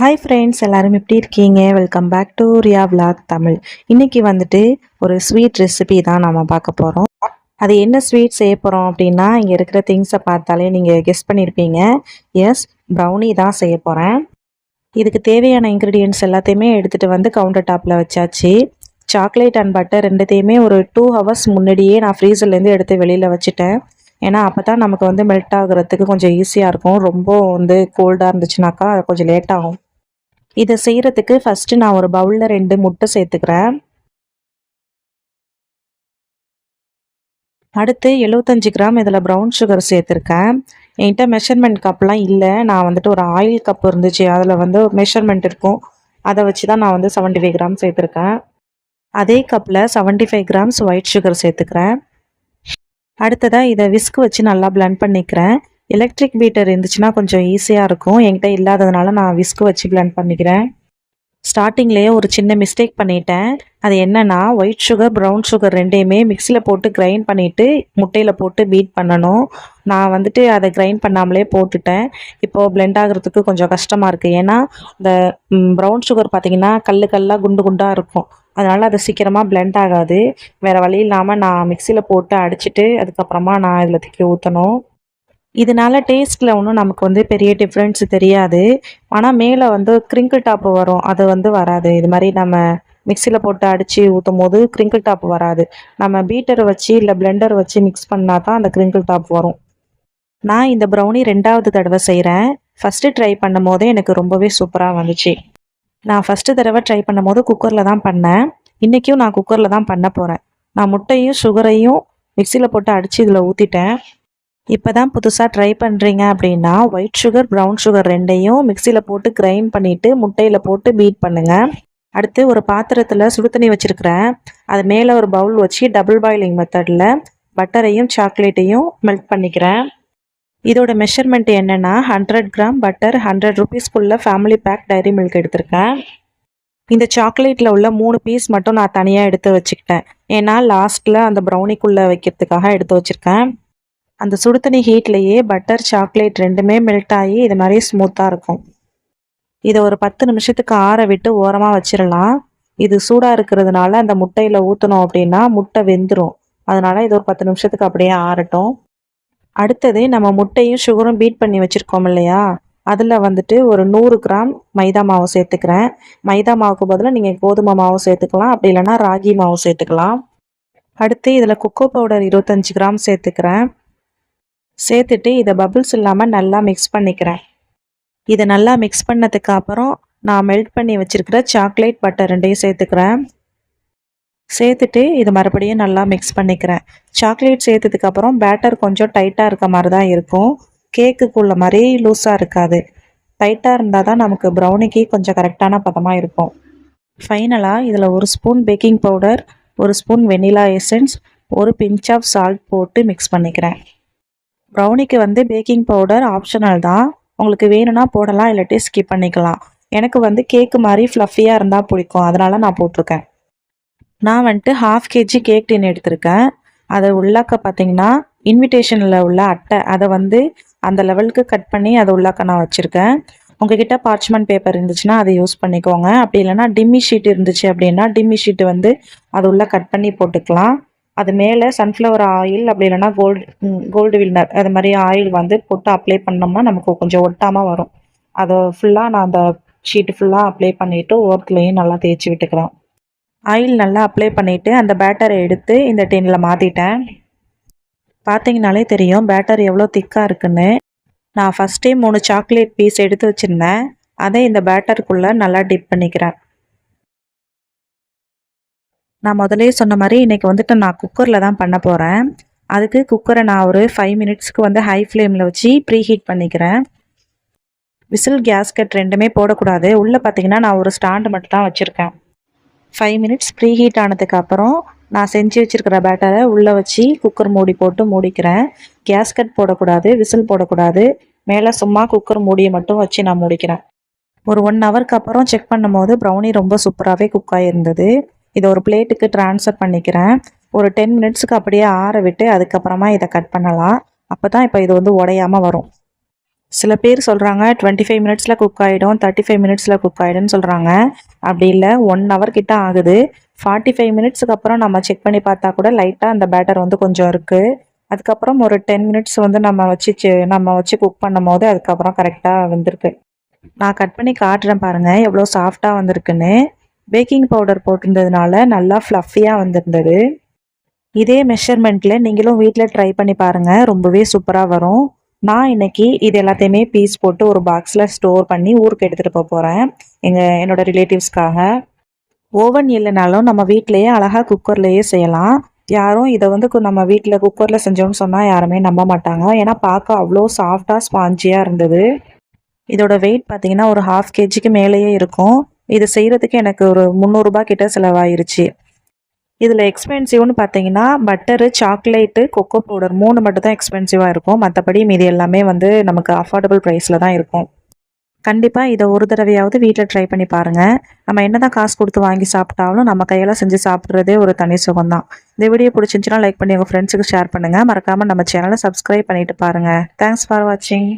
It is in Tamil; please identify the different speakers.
Speaker 1: ஹாய் ஃப்ரெண்ட்ஸ் எல்லாரும் எப்படி இருக்கீங்க? Welcome back to Riya vlog Tamil. இன்றைக்கி வந்துட்டு ஒரு ஸ்வீட் ரெசிபி தான் நம்ம பார்க்க போகிறோம் அது என்ன ஸ்வீட் செய்ய போகிறோம் அப்படின்னா இங்கே இருக்கிற திங்ஸை பார்த்தாலே நீங்கள் கெஸ் பண்ணியிருப்பீங்க எஸ் ப்ரௌனி தான் செய்ய போகிறேன் இதுக்கு தேவையான இன்க்ரீடியன்ட்ஸ் எல்லாத்தையுமே எடுத்துகிட்டு வந்து கவுண்டர் டாப்பில் வச்சாச்சு. சாக்லேட் அண்ட் பட்டர் ரெண்டுத்தையுமே ஒரு டூ ஹவர்ஸ் முன்னாடியே நான் ஃப்ரீசர்லேருந்து எடுத்து வெளியில் வச்சுட்டேன். ஏன்னா அப்போ தான் நமக்கு வந்து மெல்ட் ஆகுறதுக்கு கொஞ்சம் ஈஸியாக இருக்கும். ரொம்ப வந்து கோல்டாக இருந்துச்சுனாக்கா கொஞ்சம் லேட் ஆகும். இதை செய்கிறதுக்கு ஃபஸ்ட்டு நான் ஒரு பவுலில் ரெண்டு முட்டை சேர்த்துக்கிறேன். அடுத்து எழுபத்தஞ்சி கிராம் இதில் ப்ரௌன் சுகர் சேர்த்துருக்கேன். என்கிட்ட மெஷர்மெண்ட் கப்லாம் இல்லை. நான் வந்துட்டு ஒரு ஆயில் கப் இருந்துச்சு. அதில் வந்து மெஷர்மெண்ட் இருக்கும். அதை வச்சு தான் நான் வந்து செவன்ட்டி ஃபைவ் கிராம் சேர்த்துருக்கேன். அதே கப்பில் seventy five grams white sugar சேர்த்துக்கிறேன். அடுத்ததாக இதை விஸ்க் வச்சு நல்லா பிளெண்ட் பண்ணிக்கிறேன். எலக்ட்ரிக் பீட்டர் இருந்துச்சுன்னா கொஞ்சம் ஈஸியாக இருக்கும். என்கிட்ட இல்லாததுனால நான் விஸ்கு வச்சு பிளான் பண்ணிக்கிறேன். ஸ்டார்டிங்லேயே ஒரு சின்ன மிஸ்டேக் பண்ணிட்டேன். அது என்னென்னா ஒயிட் சுகர் ப்ரௌன் சுகர் ரெண்டையுமே மிக்சியில் போட்டு கிரைண்ட் பண்ணிவிட்டு முட்டையில் போட்டு பீட் பண்ணணும். நான் வந்துட்டு அதை கிரைண்ட் பண்ணாமலே போட்டுட்டேன். இப்போது பிளெண்ட் ஆகுறதுக்கு கொஞ்சம் கஷ்டமாக இருக்குது ஏன்னா இந்த ப்ரௌன் சுகர் பார்த்திங்கன்னா கல் கல்லாக குண்டு குண்டாக இருக்கும். அதனால் அது சீக்கிரமாக பிளெண்ட் ஆகாது. வேறு வழி இல்லாமல் நான் மிக்சியில் போட்டு அடிச்சிட்டு அதுக்கப்புறமா நான் இதில் தூக்கி ஊற்றணும் இதனால டேஸ்ட்டில் ஒன்றும் நமக்கு வந்து பெரிய டிஃப்ரென்ஸ் தெரியாது. ஆனால் மேலே வந்து கிரிங்கிள் டாப்பு வரும். அது வந்து வராது. இது மாதிரி நம்ம மிக்சியில் போட்டு அடித்து ஊற்றும் போது கிரிங்கிள் டாப் வராது. நம்ம பீட்டர் வச்சு இல்லை பிளெண்டர் வச்சு மிக்ஸ் பண்ணால் தான் அந்த கிரிங்கிள் டாப் வரும். நான் இந்த ப்ரௌனி ரெண்டாவது தடவை செய்கிறேன் ஃபஸ்ட்டு ட்ரை பண்ணும் போதே எனக்கு ரொம்பவே சூப்பராக வந்துச்சு. நான் ஃபஸ்ட்டு தடவை ட்ரை பண்ணும் போது குக்கரில் தான் பண்ணேன். இன்றைக்கும் நான் குக்கரில் தான் பண்ண போகிறேன் நான் முட்டையும் சுகரையும் மிக்சியில் போட்டு அடித்து இதில் ஊற்றிட்டேன் இப்போ தான் புதுசாக ட்ரை பண்ணுறீங்க அப்படின்னா ஒயிட் சுகர் ப்ரௌன் சுகர் ரெண்டையும் மிக்சியில் போட்டு கிரைண்ட் பண்ணிவிட்டு முட்டையில் போட்டு பீட் பண்ணுங்கள் அடுத்து ஒரு பாத்திரத்தில் சுடுதண்ணி வச்சுருக்கிறேன். அது மேலே ஒரு பவுல் வச்சு டபுள் பாயிலிங் மெத்தடில் பட்டரையும் சாக்லேட்டையும் மெல்ட் பண்ணிக்கிறேன். இதோட மெஷர்மெண்ட் என்னென்னா ஹண்ட்ரட் கிராம் பட்டர் ஹண்ட்ரட் ருபீஸ்க்குள்ள ஃபேமிலி பேக் டைரி மில்க் எடுத்திருக்கேன். இந்த சாக்லேட்டில் உள்ள மூணு பீஸ் மட்டும் நான் தனியாக எடுத்து வச்சுக்கிட்டேன். ஏன்னா லாஸ்ட்டில் அந்த ப்ரௌனிக்குள்ளே வைக்கிறதுக்காக எடுத்து வச்சுருக்கேன். அந்த சுடு தண்ணி ஹீட்லேயே பட்டர் சாக்லேட் ரெண்டுமே மெல்ட் ஆகி இது மாதிரி ஸ்மூத்தாக இருக்கும். இதை ஒரு பத்து நிமிஷத்துக்கு ஆற விட்டு ஓரமாக வச்சிடலாம் இது சூடாக இருக்கிறதுனால அந்த முட்டையில் ஊற்றணும் அப்படின்னா முட்டை வெந்துடும் அதனால் இது ஒரு பத்து நிமிஷத்துக்கு அப்படியே ஆறட்டும். அடுத்தது நம்ம முட்டையும் சுகரும் பீட் பண்ணி வச்சுருக்கோம் இல்லையா? அதில் வந்துட்டு ஒரு நூறு கிராம் மைதா மாவு சேர்த்துக்கிறேன். மைதா மாவுக்கு பதிலாக நீங்கள் கோதுமை மாவு சேர்த்துக்கலாம். அப்படி இல்லைன்னா ராகி மாவு சேர்த்துக்கலாம். அடுத்து இதில் கொக்கோ பவுடர் இருபத்தஞ்சி கிராம் சேர்த்துக்கிறேன். சேர்த்துட்டு இதை பபுள்ஸ் இல்லாமல் நல்லா மிக்ஸ் பண்ணிக்கிறேன். இதை நல்லா மிக்ஸ் பண்ணதுக்கு அப்புறம் நான் மெல்ட் பண்ணி வச்சுருக்கிற சாக்லேட் பட்டர் ரெண்டையும் சேர்த்துக்கிறேன். சேர்த்துட்டு இது மறுபடியும் நல்லா மிக்ஸ் பண்ணிக்கிறேன். சாக்லேட் சேர்த்ததுக்கு அப்புறம் பேட்டர் கொஞ்சம் டைட்டாக இருக்க மாதிரி தான் இருக்கும் கேக்குக்குள்ள மாதிரி லூஸாக இருக்காது. டைட்டாக இருந்தால் தான் நமக்கு ப்ரௌனிக்கு கொஞ்சம் கரெக்டான பதமாக இருக்கும். ஃபைனலாக இதில் ஒரு ஸ்பூன் பேக்கிங் பவுடர் ஒரு ஸ்பூன் வெனிலா எசன்ஸ் ஒரு பிஞ்ச் ஆஃப் சால்ட் போட்டு மிக்ஸ் பண்ணிக்கிறேன். ப்ரௌனிக்கு வந்து பேக்கிங் பவுடர் ஆப்ஷனல் தான். உங்களுக்கு வேணும்னா போடலாம் இல்லாட்டி ஸ்கிப் பண்ணிக்கலாம். எனக்கு வந்து கேக்கு மாதிரி ஃப்ளஃபியாக இருந்தால் பிடிக்கும். அதனால் நான் போட்டிருக்கேன். நான் வந்துட்டு ஹாஃப் கேஜி கேக் டின் எடுத்திருக்கேன். அதை உள்ளாக்க பார்த்தீங்கன்னா இன்விடேஷனில் உள்ள அட்டை அதை வந்து அந்த லெவலுக்கு கட் பண்ணி அதை உள்ளாக்க நான் வச்சுருக்கேன். உங்ககிட்ட பார்ச்மெண்ட் பேப்பர் இருந்துச்சுன்னா அதை யூஸ் பண்ணிக்கோங்க. அப்படி இல்லைனா டிம்மி ஷீட் இருந்துச்சு அப்படின்னா டிம்மி ஷீட்டு வந்து அது உள்ளே கட் பண்ணி போட்டுக்கலாம். அது மேலே சன்ஃப்ளவர் ஆயில் அப்படி இல்லைன்னா கோல்டு கோல்டு வில்னர் அது மாதிரி ஆயில் வந்து போட்டு அப்ளை பண்ணோம்னா நமக்கு கொஞ்சம் ஒட்டாமல் வரும். அதை ஃபுல்லாக நான் அந்த ஷீட்டு ஃபுல்லாக அப்ளை பண்ணிவிட்டு ஓரத்துலேயும் நல்லா தேய்ச்சி விட்டுக்கிறோம் ஆயில் நல்லா அப்ளை பண்ணிவிட்டு அந்த பேட்டரை எடுத்து இந்த டென்னில் மாற்றிட்டேன் பார்த்தீங்கனாலே தெரியும் பேட்டர் எவ்வளோ திக்காக இருக்குன்னு. நான் ஃபஸ்ட்டே மூணு சாக்லேட் பீஸ் எடுத்து வச்சுருந்தேன். அதை இந்த பேட்டருக்குள்ளே நல்லா டிப் பண்ணிக்கிறேன். நான் முதலே சொன்ன மாதிரி இன்றைக்கி வந்துட்டு நான் குக்கரில் தான் பண்ண போகிறேன் அதுக்கு குக்கரை நான் ஒரு ஃபைவ் மினிட்ஸ்க்கு வந்து ஹை ஃப்ளேமில் வச்சு ப்ரீ ஹீட் பண்ணிக்கிறேன். விசில் கேஸ்கட் ரெண்டுமே போடக்கூடாது. உள்ளே பார்த்தீங்கன்னா நான் ஒரு ஸ்டாண்டு மட்டும் தான் வச்சுருக்கேன். ஃபைவ் மினிட்ஸ் ப்ரீ ஹீட் ஆனதுக்கப்புறம் நான் செஞ்சு வச்சுருக்கிற பேட்டரை உள்ளே வச்சு குக்கர் மூடி போட்டு மூடிக்கிறேன். கேஸ்கட் போடக்கூடாது விசில் போடக்கூடாது. மேலே சும்மா குக்கர் மூடியை மட்டும் வச்சு நான் மூடிக்கிறேன். ஒரு ஒன் ஹவருக்கு அப்புறம் செக் பண்ணும்போது ப்ரௌனி ரொம்ப சூப்பராகவே குக்காகிருந்தது இதை ஒரு பிளேட்டுக்கு ட்ரான்ஸ்ஃபர் பண்ணிக்கிறேன். ஒரு டென் மினிட்ஸுக்கு அப்படியே ஆற விட்டு அதுக்கப்புறமா இதை கட் பண்ணலாம். அப்போ தான் இப்போ இது வந்து உடையாமல் வரும். சில பேர் சொல்கிறாங்க டுவெண்ட்டி ஃபைவ் மினிட்ஸில் குக் ஆகிடும் தேர்ட்டி ஃபைவ் மினிட்ஸில் குக் ஆகிடும்னு சொல்கிறாங்க அப்படி இல்லை ஒன் ஹவர் கிட்ட ஆகுது. ஃபார்ட்டி ஃபைவ் மினிட்ஸுக்கு அப்புறம் நம்ம செக் பண்ணி பார்த்தா கூட லைட்டாக அந்த பேட்டர் வந்து கொஞ்சம் இருக்குது அதுக்கப்புறம் ஒரு டென் மினிட்ஸ் வந்து நம்ம வச்சு செ- நம்ம வச்சு குக் பண்ணும் போது அதுக்கப்புறம் கரெக்டாக வந்திருக்கு. நான் கட் பண்ணி காட்டுறேன் பாருங்கள் எவ்வளோ சாஃப்டாக வந்திருக்குன்னு. பேக்கிங் பவுடர் போட்டிருந்ததுனால நல்லா ஃப்ளஃபியாக வந்திருந்தது. இதே மெஷர்மெண்ட்டில் நீங்களும் வீட்டில் ட்ரை பண்ணி பாருங்கள் ரொம்பவே சூப்பராக வரும். நான் இன்னைக்கு இது எல்லாத்தையுமே பீஸ் போட்டு ஒரு பாக்ஸில் ஸ்டோர் பண்ணி ஊருக்கு எடுத்துகிட்டு போக போகிறேன் எங்கள் என்னோடய ரிலேட்டிவ்ஸ்க்காக ஓவன் இல்லைனாலும் நம்ம வீட்டிலையே அழகாக குக்கர்லேயே செய்யலாம். யாரும் இதை வந்து நம்ம வீட்டில் குக்கரில் செஞ்சோம்னு சொன்னால் யாருமே நம்ப மாட்டாங்க. ஏன்னா பார்க்க அவ்வளோ சாஃப்டாக ஸ்பாஞ்சியாக இருந்தது. இதோட வெயிட் பார்த்தீங்கன்னா ஒரு ஹாஃப் கேஜிக்கு மேலேயே இருக்கும். இது செய்கிறதுக்கு எனக்கு ஒரு முந்நூறுரூபா கிட்ட செலவாயிருச்சு. இதில் எக்ஸ்பென்சிவ்னு பார்த்தீங்கன்னா பட்டரு சாக்லேட்டு கொக்கோ பவுடர் மூணு மட்டும் தான் எக்ஸ்பென்சிவாக இருக்கும். மற்றபடி மீதி எல்லாமே வந்து நமக்கு அஃபோர்டபுள் ப்ரைஸில் தான் இருக்கும். கண்டிப்பாக இதை ஒரு தடவையாவது வீட்டில் ட்ரை பண்ணி பாருங்கள் நம்ம என்ன தான் காசு கொடுத்து வாங்கி சாப்பிட்டாலும் நம்ம கையால் செஞ்சு சாப்பிட்றதே ஒரு தனி சுகம் தான் இந்த வீடியோ பிடிச்சிருந்துச்சுன்னா லைக் பண்ணி உங்கள் ஃப்ரெண்ட்ஸுக்கு ஷேர் பண்ணுங்கள் மறக்காமல் நம்ம சேனலை சப்ஸ்கிரைப் பண்ணிட்டு பாருங்கள் தேங்க்ஸ் ஃபார் வாட்சிங்